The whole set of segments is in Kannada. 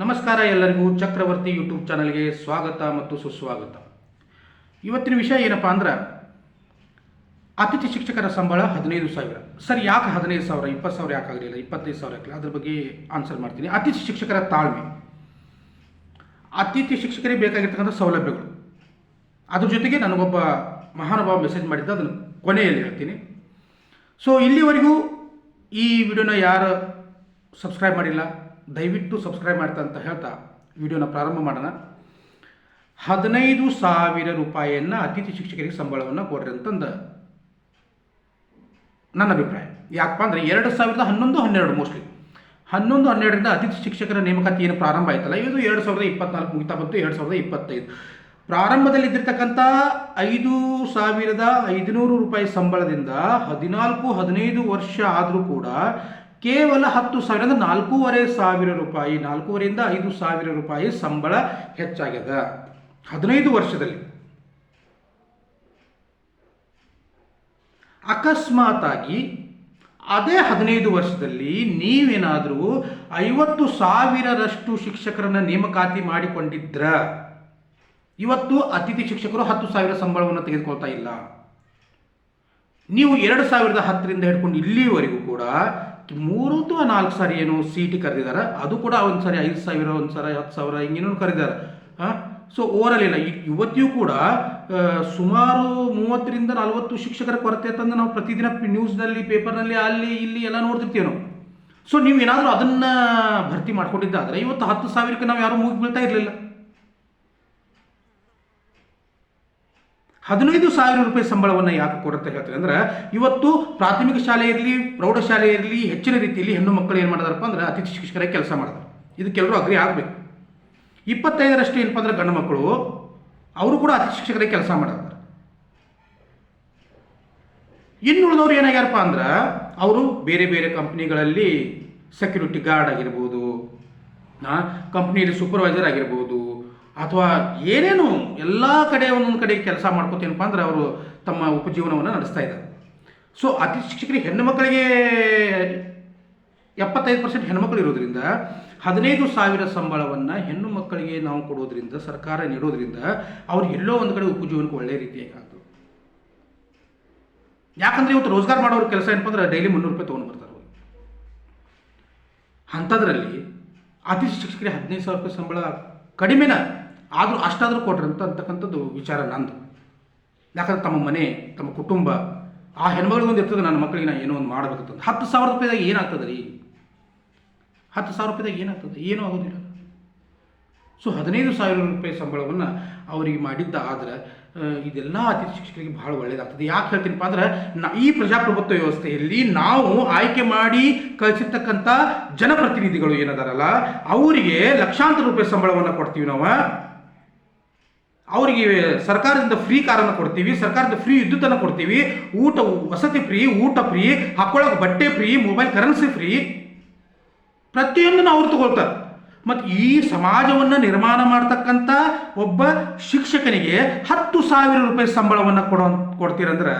ನಮಸ್ಕಾರ ಎಲ್ಲರಿಗೂ ಚಕ್ರವರ್ತಿ ಯೂಟ್ಯೂಬ್ ಚಾನಲ್ಗೆ ಸ್ವಾಗತ ಮತ್ತು ಸುಸ್ವಾಗತ. ಇವತ್ತಿನ ವಿಷಯ ಏನಪ್ಪ ಅಂದ್ರೆ, ಅತಿಥಿ ಶಿಕ್ಷಕರ ಸಂಬಳ ಹದಿನೈದು ಸಾವಿರ. ಸರ್, ಯಾಕೆ ಹದಿನೈದು ಸಾವಿರ, ಇಪ್ಪತ್ತು ಸಾವಿರ ಯಾಕೆ ಆಗಲಿಲ್ಲ, ಇಪ್ಪತ್ತೈದು ಸಾವಿರ ಯಾಕೆ ಅದ್ರ ಬಗ್ಗೆ ಆನ್ಸರ್ ಮಾಡ್ತೀನಿ. ಅತಿಥಿ ಶಿಕ್ಷಕರ ತಾಳ್ಮೆ. ಅತಿಥಿ ಶಿಕ್ಷಕರಿಗೆ ಬೇಕಾಗಿರ್ತಕ್ಕಂಥ ಸೌಲಭ್ಯಗಳು. ಅದ್ರ ಜೊತೆಗೆ ನನಗೊಬ್ಬ ಮಹಾನುಭಾವ ಮೆಸೇಜ್ ಮಾಡಿದ್ದ, ಅದನ್ನು ಕೊನೆಯಲ್ಲಿ ಹೇಳ್ತೀನಿ. ಸೊ ಇಲ್ಲಿವರೆಗೂ ಈ ವಿಡಿಯೋನ ಯಾರು ಸಬ್ಸ್ಕ್ರೈಬ್ ಮಾಡಿಲ್ಲ? ದಯವಿಟ್ಟು ಸಬ್ಸ್ಕ್ರೈಬ್ ಮಾಡ್ತಾ ಅಂತ ಹೇಳ್ತಾ ವಿಡಿಯೋನ ಪ್ರಾರಂಭ ಮಾಡೋಣ. ಹದಿನೈದು ಸಾವಿರ ರೂಪಾಯಿಯನ್ನು ಅತಿಥಿ ಶಿಕ್ಷಕರಿಗೆ ಸಂಬಳವನ್ನು ಕೊಡ್ರಿ ಅಂತಂದ ನನ್ನ ಅಭಿಪ್ರಾಯ. ಯಾಕಪ್ಪ ಅಂದರೆ ಎರಡು ಸಾವಿರದ ಹನ್ನೊಂದು, ಹನ್ನೆರಡು ಮೋಸ್ಟ್ಲಿ ಹನ್ನೊಂದು, ಹನ್ನೆರಡರಿಂದ ಅತಿಥಿ ಶಿಕ್ಷಕರ ನೇಮಕಾತಿ ಏನು ಪ್ರಾರಂಭ ಆಯ್ತಲ್ಲ, ಇದು ಎರಡು ಸಾವಿರದ ಇಪ್ಪತ್ನಾಲ್ಕು ಮುಗಿತಾ ಬಂತು, ಎರಡು ಸಾವಿರದ ಇಪ್ಪತ್ತೈದು. ಪ್ರಾರಂಭದಲ್ಲಿ ಇದ್ದಿರ್ತಕ್ಕಂಥ ಐದು ಸಾವಿರದ ಐದುನೂರು ರೂಪಾಯಿ ಸಂಬಳದಿಂದ ಹದಿನಾಲ್ಕು, ಹದಿನೈದು ವರ್ಷ ಆದರೂ ಕೂಡ ಕೇವಲ ಹತ್ತು ಸಾವಿರದ ನಾಲ್ಕೂವರೆ ಸಾವಿರ ರೂಪಾಯಿ, ನಾಲ್ಕೂವರೆಯಿಂದ ಐದು ಸಾವಿರ ರೂಪಾಯಿ ಸಂಬಳ ಹೆಚ್ಚಾಗ್ಯದ. ಹದಿನೈದು ವರ್ಷದಲ್ಲಿ. ಅಕಸ್ಮಾತಾಗಿ ಅದೇ ಹದಿನೈದು ವರ್ಷದಲ್ಲಿ ನೀವೇನಾದರೂ ಐವತ್ತು ಸಾವಿರರಷ್ಟು ಶಿಕ್ಷಕರನ್ನ ನೇಮಕಾತಿ ಮಾಡಿಕೊಂಡಿದ್ರ. ಇವತ್ತು ಅತಿಥಿ ಶಿಕ್ಷಕರು ಹತ್ತು ಸಾವಿರ ಸಂಬಳವನ್ನು ತೆಗೆದುಕೊಳ್ತಾ ಇಲ್ಲ. ನೀವು ಎರಡು ಸಾವಿರದ ಹತ್ತರಿಂದ ಹಿಡ್ಕೊಂಡು ಇಲ್ಲಿವರೆಗೂ ಕೂಡ ಮೂರು ಅಥವಾ ನಾಲ್ಕು ಸಾರಿ ಏನು ಸಿ ಟಿ ಕರೆದಿದ್ದಾರೆ ಅದು ಕೂಡ ಒಂದು ಸಾರಿ ಐದು ಸಾವಿರ, ಒಂದು ಸಾರಿ ಹತ್ತು ಸಾವಿರ ಹಿಂಗೇನೋ ಕರೆದಿದ್ದಾರೆ ಹಾಂ? ಸೊ ಓವರಲ್ ಇಲ್ಲ ಇವತ್ತಿಯೂ ಕೂಡ ಸುಮಾರು ಮೂವತ್ತರಿಂದ ನಲವತ್ತು ಶಿಕ್ಷಕರ ಕೊರತೆ ತಂದು ನಾವು ಪ್ರತಿದಿನ ನ್ಯೂಸ್ನಲ್ಲಿ ಪೇಪರ್ನಲ್ಲಿ ಅಲ್ಲಿ, ಇಲ್ಲಿ ಎಲ್ಲ ನೋಡ್ತಿರ್ತೀವಿ ನಾವು. ಸೊ ನೀವು ಏನಾದರೂ ಅದನ್ನು ಭರ್ತಿ ಮಾಡ್ಕೊಂಡಿದ್ದಾದರೆ, ಇವತ್ತು ಹತ್ತು ಸಾವಿರಕ್ಕೆ ನಾವು ಯಾರೂ ಮೂಗಿ ಬೀಳ್ತಾ ಇರಲಿಲ್ಲ. ಹದಿನೈದು ಸಾವಿರ ರೂಪಾಯಿ ಸಂಬಳವನ್ನು ಯಾಕೆ ಕೊಡುತ್ತೆ ಹೇಳ್ತಾರೆ ಅಂದ್ರೆ ಇವತ್ತು ಪ್ರಾಥಮಿಕ ಶಾಲೆ ಇರಲಿ, ಪ್ರೌಢಶಾಲೆ ಇರಲಿ, ಹೆಚ್ಚಿನ ರೀತಿಯಲ್ಲಿ ಹೆಣ್ಣು ಮಕ್ಕಳು ಏನು ಮಾಡಿದಾರಪ್ಪ ಅಂದ್ರೆ ಅತಿಥಿ ಶಿಕ್ಷಕರಾಗಿ ಕೆಲಸ ಮಾಡಿದ್ರು. ಇದಕ್ಕೆಲ್ಲರೂ ಅಗ್ರಿ ಆಗಬೇಕು. ಇಪ್ಪತ್ತೈದರಷ್ಟು ಏನಪ್ಪ ಅಂದ್ರೆ ಗಂಡು ಮಕ್ಕಳು, ಅವರು ಕೂಡ ಅತಿಥಿ ಶಿಕ್ಷಕರಾಗಿ ಕೆಲಸ ಮಾಡಿದ್ರು. ಇನ್ನುಳಿದವ್ರು ಏನಾಗ್ಯಾರಪ್ಪ ಅಂದ್ರೆ ಅವರು ಬೇರೆ ಬೇರೆ ಕಂಪ್ನಿಗಳಲ್ಲಿ ಸೆಕ್ಯೂರಿಟಿ ಗಾರ್ಡ್ ಆಗಿರ್ಬೋದು ಕಂಪ್ನಿಯಲ್ಲಿ ಸೂಪರ್ವೈಸರ್ ಆಗಿರ್ಬೋದು ಅಥವಾ ಏನೇನು ಎಲ್ಲ ಕಡೆ ಒಂದೊಂದು ಕಡೆ ಕೆಲಸ ಮಾಡ್ಕೋತೀನಪ್ಪ ಅಂದ್ರೆ ಅವರು ತಮ್ಮ ಉಪಜೀವನವನ್ನು ನಡೆಸ್ತಾ ಇದ್ದಾರೆ. ಸೊ ಅತಿ ಶಿಕ್ಷಕರಿಗೆ ಹೆಣ್ಣು ಮಕ್ಕಳಿಗೆ ಎಪ್ಪತ್ತೈದು ಪರ್ಸೆಂಟ್ ಹೆಣ್ಮಕ್ಳು ಇರೋದ್ರಿಂದ, ಹದಿನೈದು ಸಾವಿರ ಸಂಬಳವನ್ನು ಹೆಣ್ಣು ಮಕ್ಕಳಿಗೆ ನಾವು ಕೊಡೋದ್ರಿಂದ, ಸರ್ಕಾರ ನೀಡೋದ್ರಿಂದ ಅವ್ರು ಎಲ್ಲೋ ಒಂದು ಕಡೆ ಉಪಜೀವನಕ್ಕೆ ಒಳ್ಳೆ ರೀತಿಯಾಗಿ ಆಗ್ತದೆ. ಯಾಕಂದ್ರೆ ಇವತ್ತು ರೋಜ್ಗಾರ್ ಮಾಡೋರು ಕೆಲಸ ಏನಪ್ಪ ಅಂದ್ರೆ ಡೈಲಿ ಮುನ್ನೂರು ರೂಪಾಯಿ ತೊಗೊಂಡು ಬರ್ತಾರೆ ಅಂಥದ್ರಲ್ಲಿ ಅತಿಥಿ ಶಿಕ್ಷಕರಿಗೆ ಹದಿನೈದು ಸಾವಿರ ರೂಪಾಯಿ ಸಂಬಳ ಕಡಿಮೆನ ಆದರೂ ಅಷ್ಟಾದರೂ ಕೊಟ್ರಿ ಅಂತ ಅಂತಕ್ಕಂಥದ್ದು ವಿಚಾರ ನಂದು. ಯಾಕಂದ್ರೆ ತಮ್ಮ ಮನೆ, ತಮ್ಮ ಕುಟುಂಬ, ಆ ಹೆಣ್ಮಗಳಿಗೆ ಒಂದು ಇರ್ತದೆ, ನನ್ನ ಮಕ್ಕಳಿಗೆ ನಾನು ಏನೋ ಒಂದು ಮಾಡಬೇಕಂತ ಹತ್ತು ಸಾವಿರ ರೂಪಾಯಿದಾಗ ಏನಾಗ್ತದೆ ರೀ? ಹತ್ತು ಸಾವಿರ ರೂಪಾಯಿದಾಗ ಏನಾಗ್ತದೆ? ಏನೂ ಆಗೋದಿಲ್ಲ. ಸೊ, ಹದಿನೈದು ಸಾವಿರ ರೂಪಾಯಿ ಸಂಬಳವನ್ನು ಅವರಿಗೆ ಮಾಡಿದ್ದ ಆದರೆ ಇದೆಲ್ಲ ಅತಿಥಿ ಶಿಕ್ಷಕರಿಗೆ ಬಹಳ ಒಳ್ಳೆಯದಾಗ್ತದೆ ಯಾಕೆ ಹೇಳ್ತೀನಪ್ಪ ಅಂದ್ರೆ ಈ ಪ್ರಜಾಪ್ರಭುತ್ವ ವ್ಯವಸ್ಥೆಯಲ್ಲಿ ನಾವು ಆಯ್ಕೆ ಮಾಡಿ ಕಳಿಸಿರ್ತಕ್ಕಂಥ ಜನಪ್ರತಿನಿಧಿಗಳು ಏನದಾರಲ್ಲ, ಅವರಿಗೆ ಲಕ್ಷಾಂತರ ರೂಪಾಯಿ ಸಂಬಳವನ್ನು ಕೊಡ್ತೀವಿ ನಾವು. ಅವರಿಗೆ ಸರ್ಕಾರದಿಂದ ಫ್ರೀ ಕಾರನ್ನು ಕೊಡ್ತೀವಿ ಸರ್ಕಾರದ ಫ್ರೀ ವಿದ್ಯುತ್ತನ್ನು ಕೊಡ್ತೀವಿ, ಊಟ ವಸತಿ ಫ್ರೀ ಊಟ ಫ್ರೀ ಹಾಕೊಳ್ಳೋಕೆ ಬಟ್ಟೆ ಫ್ರೀ ಮೊಬೈಲ್ ಕರೆನ್ಸಿ ಫ್ರೀ ಪ್ರತಿಯೊಂದನ್ನು ಅವ್ರು ತಗೊಳ್ತಾರೆ. ಮತ್ತು ಈ ಸಮಾಜವನ್ನು ನಿರ್ಮಾಣ ಮಾಡ್ತಕ್ಕಂಥ ಒಬ್ಬ ಶಿಕ್ಷಕನಿಗೆ ಹತ್ತು ಸಾವಿರ ರೂಪಾಯಿ ಸಂಬಳವನ್ನು ಕೊಡೋ ಕೊಡ್ತೀರಂದ್ರೆ,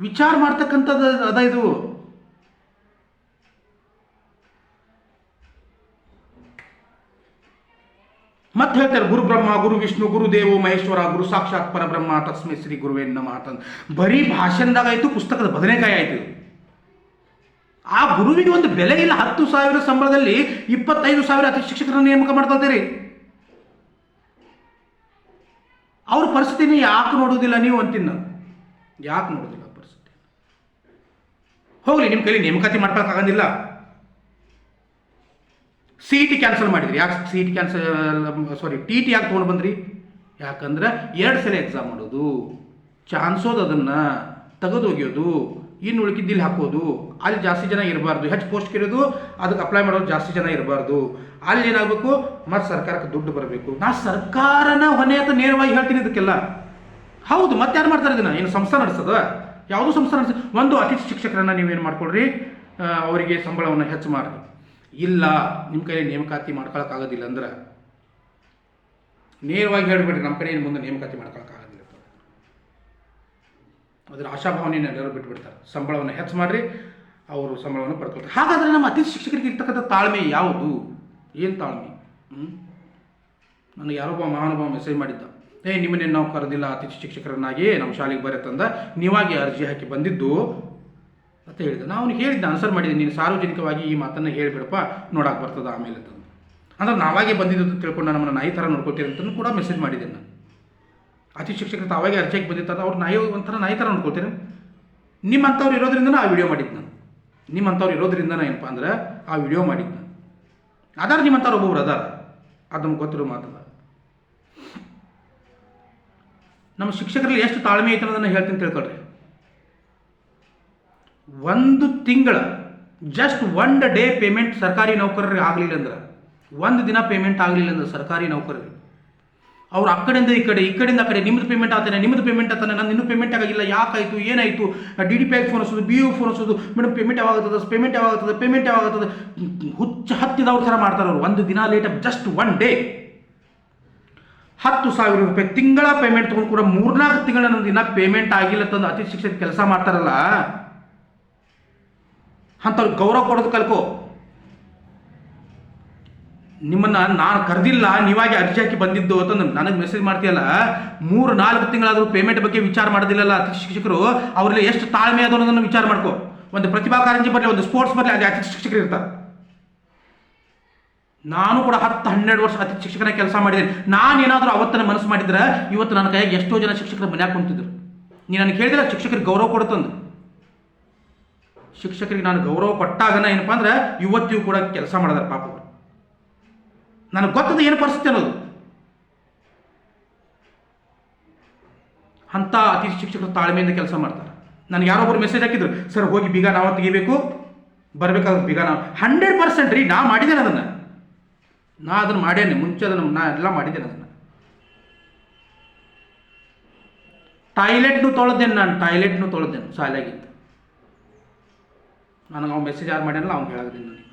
ವಿಚಾರ ಮಾಡ್ತಕ್ಕಂಥದ್ದು ಅದ ಇದು. ಮತ್ತೆ ಹೇಳ್ತಾರೆ, ಗುರು ಬ್ರಹ್ಮ, ಗುರು ವಿಷ್ಣು, ಗುರು ದೇವೋ ಮಹೇಶ್ವರ, ಗುರು ಸಾಕ್ಷಾತ್ ಪರಬ್ರಹ್ಮ, ತಸ್ಮೈ ಶ್ರೀ ಗುರುವೇ ನಮಃ ಅಂತಂದು. ಬರೀ ಭಾಷಣದಾಗ ಆಯಿತು, ಪುಸ್ತಕದ ಬದನೆಕಾಯಿ ಆಯಿತು. ಆ ಗುರುವಿಗೆ ಒಂದು ಬೆಲೆ ಇಲ್ಲ. ಹತ್ತು ಸಾವಿರ ಸಂಬಳದಲ್ಲಿ ಇಪ್ಪತ್ತೈದು ಸಾವಿರ ಅತಿ ಶಿಕ್ಷಕರನ್ನು ನೇಮಕ ಮಾಡ್ಕೊಳ್ತೀರಿ. ಅವ್ರ ಪರಿಸ್ಥಿತಿನ ಯಾಕೆ ನೋಡೋದಿಲ್ಲ ನೀವು ಅಂತಿನ್ನ? ಯಾಕೆ ನೋಡೋದಿಲ್ಲ ಪರಿಸ್ಥಿತಿ? ಹೋಗ್ಲಿ ನಿಮ್ಮ ಕೈಲಿ ನೇಮಕಾತಿ ಮಾಡ್ಕೊಳಕ್ಕಾಗಂಗಿಲ್ಲ ಸಿ ಟಿ ಕ್ಯಾನ್ಸಲ್ ಮಾಡಿದ್ರಿ. ಯಾಕೆ C T cancel sorry T T ಯಾಕೆ ತೊಗೊಂಡು ಬಂದ್ರಿ? ಯಾಕಂದ್ರೆ ಎರಡು ಸಲ ಎಕ್ಸಾಮ್ ಮಾಡೋದು ಚಾನ್ಸೋದು ಅದನ್ನು ತೆಗೆದೊಗೆಯೋದು, ಇನ್ನು ಉಳ್ಕಿದ್ದಿಲ್ಲಿ ಹಾಕೋದು, ಅಲ್ಲಿ ಜಾಸ್ತಿ ಜನ ಇರಬಾರ್ದು. ಹೆಚ್ಚು ಪೋಸ್ಟ್ ಇರೋದು ಅದಕ್ಕೆ ಅಪ್ಲೈ ಮಾಡೋದು ಜಾಸ್ತಿ ಜನ ಇರಬಾರ್ದು. ಅಲ್ಲಿ ಏನಾಗಬೇಕು? ಮತ್ತು ಸರ್ಕಾರಕ್ಕೆ ದುಡ್ಡು ಬರಬೇಕು. ನಾ ಸರ್ಕಾರನ ಹೊಣೆ ಅಂತ ನೇರವಾಗಿ ಹೇಳ್ತೀನಿ ಇದಕ್ಕೆಲ್ಲ. ಹೌದು, ಮತ್ತೆ ಯಾರು ಮಾಡ್ತಾರೆ ಇದನ್ನ? ಏನು ಸಂಸ್ಥೆ ನಡೆಸೋದು ಯಾವುದೋ ಸಂಸ್ಥೆ ನಡೆಸ ಒಂದು ಅತಿಥಿ ಶಿಕ್ಷಕರನ್ನ ನೀವೇನು ಮಾಡ್ಕೊಳ್ರಿ? ಅವರಿಗೆ ಸಂಬಳವನ್ನು ಹೆಚ್ಚು ಮಾಡಿರಿ. ಇಲ್ಲ ನಿಮ್ಮ ಕೈಯಲ್ಲಿ ನೇಮಕಾತಿ ಮಾಡ್ಕೊಳಕ್ಕಾಗೋದಿಲ್ಲ ಅಂದ್ರೆ ನೇರವಾಗಿ ಹೇಳ್ಬಿಡ್ರಿ ನಮ್ಮ ಕಡೆ ಮುಂದೆ ನೇಮಕಾತಿ ಮಾಡ್ಕೊಳಕ್ಕಾಗೋದಿಲ್ಲ ಅದರ ಆಶಾಭಾವನೆಯನ್ನು ಎಲ್ಲರೂ ಬಿಟ್ಬಿಡ್ತಾರೆ. ಸಂಬಳವನ್ನು ಹೆಚ್ಚು ಮಾಡಿರಿ, ಅವರು ಸಂಬಳವನ್ನು ಪಡ್ಕೊಳ್ತಾರೆ. ಹಾಗಾದರೆ ನಮ್ಮ ಅತಿಥಿ ಶಿಕ್ಷಕರಿಗೆ ಇರ್ತಕ್ಕಂಥ ತಾಳ್ಮೆ ಯಾವುದು? ಏನು ತಾಳ್ಮೆ? ಹ್ಞೂ ನನಗೆ ಯಾರೊಬ್ಬ ಮಹಾನುಭಾವ ಮೆಸೇಜ್ ಮಾಡಿದ್ದ. ಏ ನಿಮ್ಮನ್ನೇ ನಾವು ಕರೆದಿಲ್ಲ ಅತಿಥಿ ಶಿಕ್ಷಕರನ್ನಾಗಿ? ನಮ್ಮ ಶಾಲೆಗೆ ಬರತ್ತಂದ ನೀವಾಗಿ ಅರ್ಜಿ ಹಾಕಿ ಬಂದಿದ್ದು ಅಂತ ಹೇಳಿದ. ನಾನು ಅವ್ನಿಗೆ ಹೇಳಿದ್ದೆ ಆನ್ಸರ್ ಮಾಡಿದ್ದೀನಿ ನೀನು ಸಾರ್ವಜನಿಕವಾಗಿ ಈ ಮಾತನ್ನು ಹೇಳಿಬಿಡಪ್ಪ ನೋಡಕ್ಕೆ ಬರ್ತದ ಆಮೇಲೆ ತಂದು ಅಂದ್ರೆ ನಾವಾಗೆ ಬಂದಿದ್ದು ಅಂತ ತಿಳ್ಕೊಂಡು ನಮ್ಮನ್ನು ನಾಯಿ ಥರ ನೋಡ್ಕೊತೀರಿ ಅಂತಲೂ ಕೂಡ ಮೆಸೇಜ್ ಮಾಡಿದ್ದೆ ನಾನು. ಅತಿ ಶಿಕ್ಷಕರು ತಾವಾಗೆ ಅರ್ಜೆಗೆ ಬಂದಿರ್ತಾರೆ ಅವ್ರು ನಾಯಿ ಒಂಥರ ನಾಯಿ ಥರ ನೋಡ್ಕೊಳ್ತೀರಿ ನಿಮ್ಮಂಥವ್ರು ಇರೋದ್ರಿಂದ ಆ ವಿಡಿಯೋ ಮಾಡಿದ್ದು ನಾನು. ನಿಮ್ಮಂಥವ್ರು ಇರೋದ್ರಿಂದ ಏನಪ್ಪ ಅಂದ್ರೆ ಆ ವಿಡಿಯೋ ಮಾಡಿದ್ದು ನಾನು. ಅದಾರ ನಿಮ್ಮಂಥವ್ರು ಒಬ್ಬೊಬ್ರು ಅದಾರ. ಅದು ನಮ್ಗೆ ಗೊತ್ತಿರೋ ಮಾತದ ನಮ್ಮ ಶಿಕ್ಷಕರಲ್ಲಿ ಎಷ್ಟು ತಾಳ್ಮೆ ಐತೆ ಅನ್ನೋದನ್ನು ಹೇಳ್ತೀನಿ ತಿಳ್ಕೊಳ್ರಿ. ಒಂದು ತಿಂಗಳ ಜಸ್ಟ್ ಒನ್ ಡೇ ಪೇಮೆಂಟ್ ಸರ್ಕಾರಿ ನೌಕರರಿಗೆ ಆಗಲಿಲ್ಲ ಅಂದ್ರೆ, ಒಂದು ದಿನ ಪೇಮೆಂಟ್ ಆಗಲಿಲ್ಲ ಅಂದ್ರೆ ಸರ್ಕಾರಿ ನೌಕರರಿಗೆ. ಅವ್ರು ಆ ಕಡೆಯಿಂದ ಈ ಕಡೆ, ಈ ಕಡೆಯಿಂದ ಆ ಕಡೆ ನಿಮ್ಮದು ಪೇಮೆಂಟ್ ಆಗ್ತಾನೆ ನಿಮ್ಮದು ಪೇಮೆಂಟ್ ಆಗ್ತಾನೆ ನಾನು ಇನ್ನೂ ಪೇಮೆಂಟ್ ಆಗಿಲ್ಲ ಯಾಕಾಯಿತು ಏನಾಯಿತು ಡಿ ಡಿ ಪಿ ಫೋನ್ ಹಸೋದು ಬಿ ಯು ಫೋನ್ ಹಸೋದು ಮೇಡಮ್ ಪೇಮೆಂಟ್ ಯಾವಾಗ ಆಗ್ತದೆ ಪೇಮೆಂಟ್ ಯಾವಾಗ ಆಗ್ತದೆ ಪೇಮೆಂಟ್ ಯಾವಾಗ ಆಗ್ತದೆ? ಹುಚ್ಚ ಹತ್ತಿದವ್ರ ಥರ ಮಾಡ್ತಾರೆ ಅವರು. ಒಂದು ದಿನ ಲೇಟ್ ಜಸ್ಟ್ ಒನ್ ಡೇ ಹತ್ತು ಸಾವಿರ ರೂಪಾಯಿ ತಿಂಗಳ ಪೇಮೆಂಟ್ ತೊಗೊಂಡು ಕೂಡ ಮೂರ್ನಾಲ್ಕು ತಿಂಗಳ ದಿನ ಪೇಮೆಂಟ್ ಆಗಿಲ್ಲ ತಂದು ಅತಿ ಶಿಕ್ಷಕ ಕೆಲಸ ಮಾಡ್ತಾರಲ್ಲ. ಅಂಥವ್ರಿಗೆ ಗೌರವ ಕೊಡೋದು ಕಲ್ಕೋ. ನಿಮ್ಮನ್ನ ನಾನು ಕರೆದಿಲ್ಲ, ನೀವಾಗಿ ಅರ್ಜಿ ಹಾಕಿ ಬಂದಿದ್ದು ಅಂತ ನನಗೆ ಮೆಸೇಜ್ ಮಾಡ್ತೀಯಲ್ಲ? ಮೂರು, ನಾಲ್ಕು ತಿಂಗಳಾದರೂ ಪೇಮೆಂಟ್ ಬಗ್ಗೆ ವಿಚಾರ ಮಾಡೋದಿಲ್ಲಲ್ಲ ಅತಿ ಶಿಕ್ಷಕರು? ಅವರಲ್ಲಿ ಎಷ್ಟು ತಾಳ್ಮೆ ಅದು ಅನ್ನೋದನ್ನು ವಿಚಾರ ಮಾಡ್ಕೋ. ಒಂದು ಪ್ರತಿಭಾ ಕಾರಂಜಿ ಬರಲಿ, ಒಂದು ಸ್ಪೋರ್ಟ್ಸ್ ಬರಲಿ, ಅಲ್ಲಿ ಅತಿ ಶಿಕ್ಷಕರು ಇರ್ತಾರೆ. ನಾನು ಕೂಡ ಹತ್ತು, ಹನ್ನೆರಡು ವರ್ಷ ಅತಿ ಶಿಕ್ಷಕನ ಕೆಲಸ ಮಾಡಿದ್ದೇನೆ. ನಾನು ಏನಾದರೂ ಅವತ್ತನ ಮನಸ್ಸು ಮಾಡಿದ್ರೆ ಇವತ್ತು ನನ್ನ ಕೈಗೆ ಎಷ್ಟೋ ಜನ ಶಿಕ್ಷಕರು ಮನ್ಯಾಗ ಕುಂತಿದ್ರು. ನೀನು ನನಗೆ ಹೇಳಿದ್ರೆ ಶಿಕ್ಷಕರಿಗೆ ಗೌರವ ಕೊಡುತ್ತಂದು ಶಿಕ್ಷಕರಿಗೆ ನಾನು ಗೌರವ ಕೊಟ್ಟಾಗನ ಏನಪ್ಪ ಅಂದ್ರೆ ಇವತ್ತಿಗೂ ಕೂಡ ಕೆಲಸ ಮಾಡಿದಾರೆ ಪಾಪ. ನನಗೆ ಗೊತ್ತದ ಏನು ಪರಿಸ್ಥಿತಿ ಅನ್ನೋದು. ಅಂಥ ಅತಿ ಶಿಕ್ಷಕರು ತಾಳ್ಮೆಯಿಂದ ಕೆಲಸ ಮಾಡ್ತಾರೆ. ನನಗೆ ಯಾರೊಬ್ಬರು ಮೆಸೇಜ್ ಹಾಕಿದ್ರು, ಸರ್, ಹೋಗಿ ಬೀಗ ನಾವು ತೆಗಿಬೇಕು, ಬರಬೇಕಾದ್ರೆ ಬೀಗ ನಾವು. ಹಂಡ್ರೆಡ್ ಪರ್ಸೆಂಟ್ ರೀ, ನಾ ಮಾಡಿದ್ದೇನೆ ಅದನ್ನು. ನಾ ಅದನ್ನು ಮಾಡೇನೆ ಮುಂಚೆ ಅದನ್ನು ನಾ ಎಲ್ಲ ಮಾಡಿದ್ದೇನೆ ಅದನ್ನು. ಟಾಯ್ಲೆಟ್ನು ತೊಳೆದೇನೆ ನಾನು, ಟಾಯ್ಲೆಟ್ನು ತೊಳೆದೇನೆ ಶಾಲೆಗಿಂತ ನನಗೆ ಅವ್ನು ಮೆಸೇಜ್ ಯಾರು ಮಾಡ್ಯಾನಲ್ಲ ಅವ್ನು ಹೇಳೋದಿಲ್ಲ ನನಗೆ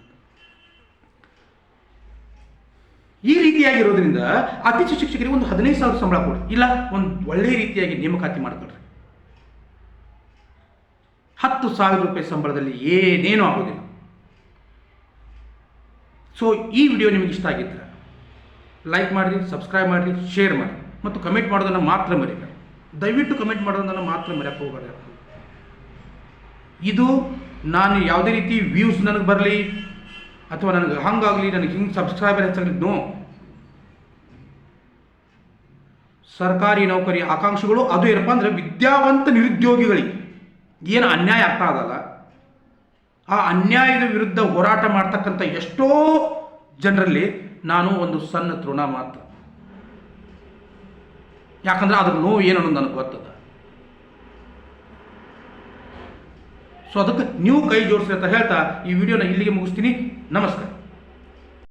ಈ ರೀತಿಯಾಗಿರೋದ್ರಿಂದ ಅತಿಥಿ ಶಿಕ್ಷಕರಿಗೆ ಒಂದು ಹದಿನೈದು ಸಾವಿರ ಸಂಬಳ ಕೊಡಿ. ಇಲ್ಲ, ಒಂದು ಒಳ್ಳೆ ರೀತಿಯಾಗಿ ನೇಮಕಾತಿ ಮಾಡ್ಕೊಳ್ರಿ. ಹತ್ತು ಸಾವಿರ ರೂಪಾಯಿ ಸಂಬಳದಲ್ಲಿ ಏನೇನೂ ಆಗೋದಿಲ್ಲ. ಸೊ ಈ ವಿಡಿಯೋ ನಿಮಗೆ ಇಷ್ಟ ಆಗಿದ್ರೆ ಲೈಕ್ ಮಾಡಿರಿ ಸಬ್ಸ್ಕ್ರೈಬ್ ಮಾಡಿರಿ ಶೇರ್ ಮಾಡಿ ಮತ್ತು ಕಮೆಂಟ್ ಮಾಡೋದನ್ನು ಮಾತ್ರ ಮರಿಬೇಡಿ. ದಯವಿಟ್ಟು ಕಮೆಂಟ್ ಮಾಡೋದನ್ನು ಮಾತ್ರ ಮರೆಯಕ್ಕೆ ಹೋಗಬೇಡಿ. ಇದು ನಾನು ಯಾವುದೇ ರೀತಿ ವ್ಯೂಸ್ ನನಗೆ ಬರಲಿ ಅಥವಾ ನನಗೆ ಹಂಗಾಗಲಿ, ನನಗೆ ಹಿಂಗೆ ಸಬ್ಸ್ಕ್ರೈಬರ್ ಹೆಚ್ಚಾಗಲಿ ನೋ ಸರ್ಕಾರಿ ನೌಕರಿ ಆಕಾಂಕ್ಷೆಗಳು ಅದು ಏನಪ್ಪ ಅಂದರೆ ವಿದ್ಯಾವಂತ ನಿರುದ್ಯೋಗಿಗಳಿಗೆ. ಏನು ಅನ್ಯಾಯ ಆಗ್ತಾ ಅದಲ್ಲ. ಆ ಅನ್ಯಾಯದ ವಿರುದ್ಧ ಹೋರಾಟ ಮಾಡ್ತಕ್ಕಂಥ ಎಷ್ಟೋ ಜನರಲ್ಲಿ ನಾನು ಒಂದು ಸಣ್ಣ ತೃಣ ಮಾತ್ರ. ಯಾಕಂದ್ರೆ ಅದ್ರ ನೋವು ಏನು ಅನ್ನೋದು ನನಗೆ ಗೊತ್ತದ. ಸೊ ಅದಕ್ಕೆ ನೀವು ಕೈ ಜೋಡಿಸಿ ಅಂತ ಹೇಳ್ತಾ ಈ ವಿಡಿಯೋನ ಇಲ್ಲಿಗೆ ಮುಗಿಸ್ತೀನಿ. ನಮಸ್ಕಾರ.